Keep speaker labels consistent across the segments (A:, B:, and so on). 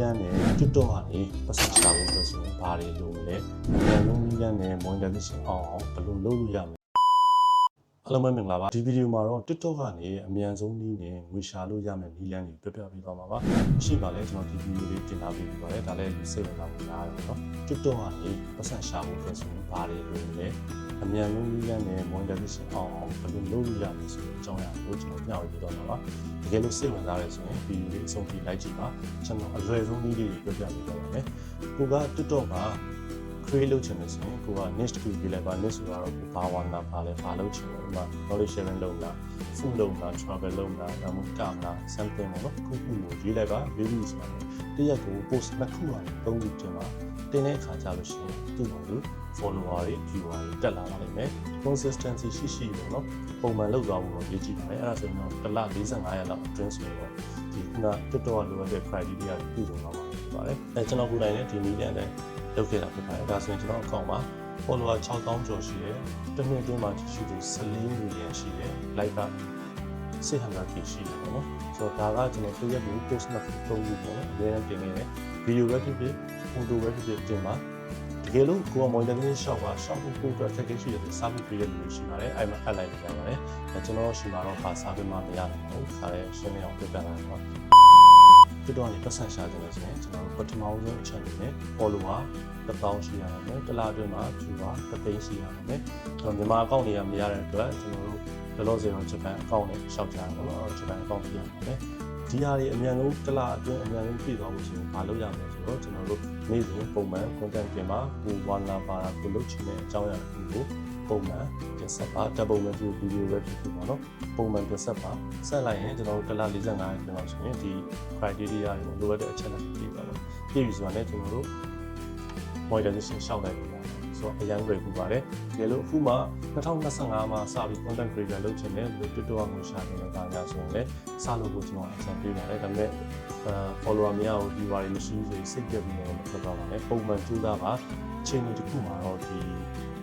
A: လန်းနဲ့ TikTok ကနေပတ်စံရှာဖို့အတွက်ဆိုဘာတွေလိုမလဲ။ဉာဏ်လုံးနီးလန်းနဲ့ monetization အောင်အောင်ဘယ်လိုလုပ်လို့ရမလဲ။အားလုံးပဲမင်္ဂလာပါ။ဒီဗီဒီယိုမှာတော့ TikTok ကနေအမြန်ဆုံးနည်းနဲ့ငွေရှာလို့ရမယ့်နည်းလမ်းတွေပြပြပေးသွားမှာပါ။ရှိပါလဲကျွန်တော်ဒီဗီဒီယိုလေးတင်လာပေးပြီးပါတယ်။ဒါလည်းစိတ်ဝင်စားဖို့များတယ်နော်။ TikTok ကနေပတ်စံရှာဖို့အတွက်ဆိုဘာတွေလိုမလဲ။ အမြန်ဆုံးနည်းလမ်းနဲ့ monetization အောင်အောင်ဘယ်လိုလုပ်လို့ရမလဲဆိုတဲ့အကြောင်းအရာကိုကျွန်တော်ညှောက်ပြီးတော့မှာပါတကယ်လို့စိတ်ဝင်စားရဲဆိုရင်ဗီဒီယိုလေးအဆုံးထိလိုက်ကြည့်ပါကျွန်တော်အလွယ်ဆုံးနည်းလေးတွေပြပြပေးသွားပါမယ်ကိုက TikTok မှာ create လုပ်ချင်တယ်ဆိုရင်ကိုက niche တစ်ခုရေးလိုက်ပါ niche ဆိုတော့ဘာဝနာပါလဲဘာလုပ်ချင်လဲဥပမာ knowledge sharing လုပ်တာ food လုပ်တာ travel လုပ်တာဒါမှမဟုတ်ကမ္ဘာ something ပေါ့နော်ခုခုကိုရေးလိုက်ပါရေးပြီးဆိုတော့တရက်ကို post နှစ်ခုအောင်သုံးခုတင်ပါတင်တဲ့အခါကျလို့ရှိရင်သူ့မှာလို့ follower တွေ viewer တွေတက်လာပါလိမ့်မယ် consistency ရှိရှိပေါ့နော်ပုံမှန်လုပ်သွားဖို့တော့ရေးကြည့်ပါတယ်အဲ့ဒါဆိုရင်တော့တစ်လ45ရက်လောက်အတွင်းဆိုတော့ဒီခုန TikTok ကလိုအပ်တဲ့ criteria တွေပြည့်စုံလာပါဖြစ်ပါတယ်အဲကျွန်တော်ကိုယ်တိုင်လည်းဒီနည်းနဲ့လည်း လုပ်ခဲ့တာဖြစ်ပါတယ်ဒါဆိုရင်ကျွန်တော်အကောင့်မှာ follower 6000ကျော်ရှိတယ်တစ်နှစ်အတွင်းမှာရှိသူ14 million ရှိတယ် like က 600k ရှိတယ်ပေါ့နော်ဆိုတော့ဒါကကျွန်တော်တစ်ရက်ကို post နှစ်ခုသုံးခုပေါ့နော်အများကြီးတင်နေတယ် video ပဲဖြစ်ဖြစ် photo ပဲဖြစ်ဖြစ်တင်ပါတကယ်လို့ကိုယ်က monetization ရှောက်ပါရှောက်ဖို့ကိုယ်အတွက် package ရှိတယ်ဆို service ပေးတဲ့လူတွေရှိပါတယ်အဲ့မှာ add လိုက်ကြပါတယ်အဲကျွန်တော်ရှိမှာတော့ဘာ service မှမရနိုင်ဘူးခါရဲရှင်းနေအောင်ပြပြလာတော့ ဒီတော့နေပတ်စံရှာတယ်ဆိုရင်ကျွန်တော်တို့ပထမဆုံးအချက်အနေနဲ့ follower 1000ရှိရမယ်တစ်လအတွင်းမှာ viewer 3000ရှိရမယ်ကျွန်တော်မြန်မာအကောင့်တွေကမရတဲ့အတွက်ကျွန်တော်တို့လောလောဆယ်တော့ဂျပန်အကောင့်နဲ့ရှောက်ကြတာပေါ့နော်ဂျပန်အကောင့်ပြရမယ်ဒီဟာတွေအများဆုံးတစ်လအတွင်းအများဆုံးပြည့်သွားဖို့ဆိုရင်မလုပ်ရမယ်ဆိုတော့ကျွန်တော်တို့နေ့စဉ်ပုံမှန် content ပြင်မှာကိုဝါနာပါတာကိုလုပ်ချင်တဲ့အကြောင်းအရာတစ်ခုကို ပုံမှန်တင်ဆက်ပါတပ်ပုံမှန်ပြုဗီဒီယိုပဲဖြစ်ဖြစ်ပါတော့ပုံမှန်တင်ဆက်ပါဆက်လိုက်ရင်ကျွန်တော်တို့တစ်လ45ရက်ကျော်ဆိုရင်ဒီ criteria တွေကိုလိုအပ်တဲ့အချက်လက်တွေပြပါတော့ပြည့်ပြီဆိုတာနဲ့ကျွန်တော်တို့ monetization ရှောက်လိုက်ပြီလားဆိုတော့အရင်လွယ်ကူပါတယ်တ ကယ်လို့အခုမှ2025မှာစပြီး content creator လုပ်ချင်တယ်လို့ TikTok ကငွေရှာနေတဲ့ကာလဆိုရင်လည်းစလို့ကိုကျွန်တော်အကြံပေးပါတယ်ဒါပေမဲ့အဲ follower များကို viewer တွေမရှိဘူးဆိုရင်စိတ်ပြတ်ပြီးတော့မထွက်တော့ပါနဲ့ပုံမှန်ကြိုးစားပါအချိန်ဒီတစ်ခုမှာတော့ဒီ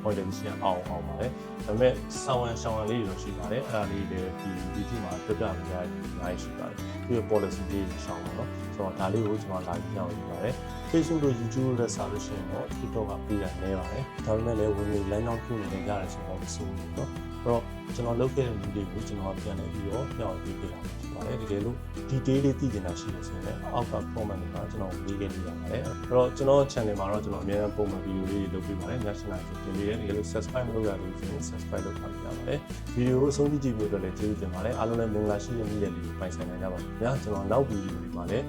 A: monetization အောင်အောင်ပါတယ်ဒါပေမဲ့ဆောင်းဝမ်းရှောင်းဝမ်းလေးတွေတော့ရှိပါတယ်အဲ့ဒါလေးတွေဒီ video မှာပြပြပေးရတဲ့အများကြီးရှိပါတယ်ပြီးတော့ policy လေးတွေရှောင်းပါတော့ဆိုတော့ဒါလေးကိုကျွန်တော်လာပြီးပြောင်းနေပါတယ် Facebook တို့ YouTube တို့လည်းစားလို့ရှိရင်တော့ TikTok ကပေးရနေပါတယ်ဒါပေမဲ့လည်းဝင်နေလမ်းကြောင်းခုနေနေရတယ်ဆိုတော့မဆိုဘူးเนาะအဲ့တော့ကျွန်တော်လုပ်ခဲ့တဲ့လူတွေကိုကျွန်တော်ပြန်နေပြီးတော့ညှောက်ပေးပေးတာဖြစ်ပါတယ်တကယ်လို့ detail လေးသိချင်တာရှိလို့ဆိုရင်လည်းအောက်က comment တွေမှာကျွန်တော်မေးခဲ့လို့ရပါတယ်အဲ့တော့ကျွန်တော် channel မှာတော့ကျွန်တော်အများအားပုံမှန်ဗီဒီယိုလေးတွေလုပ်ပေးပါတယ်ညချင်တာဆိုတင်ပေးတယ်တကယ်လို့ subscribe မလုပ်ရသေးဘူးဆိုရင် subscribe လုပ်ထားပေးကြပါတယ်ဗီဒီယိုကိုအဆုံးထိကြည့်ပြီးတော့လည်းကျေးဇူးတင်ပါတယ်အားလုံးလည်းမင်္ဂလာရှိတဲ့နေ့ရက်လေးကိုပိုင်ဆိုင်နိုင်ကြပါစေခင်ဗျာကျွန်တော်နောက်ဗီဒီယိုတွေမှာလည်း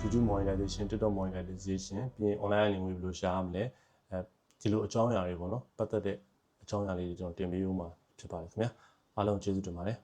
A: YouTube monetization TikTok monetization ပြီးရင် online အနေနဲ့ဘယ်လိုရှာရမလဲအဲဒီလိုအကြောင်းအရာတွေပေါ့နော်ပတ်သက်တဲ့ အကြောင်းအရာလေးတွေကျွန်တော်တင်ပေးဦးမှာဖြစ်ပါတယ်ခင်ဗျာအားလုံးကျေးဇူးတင်ပါတယ်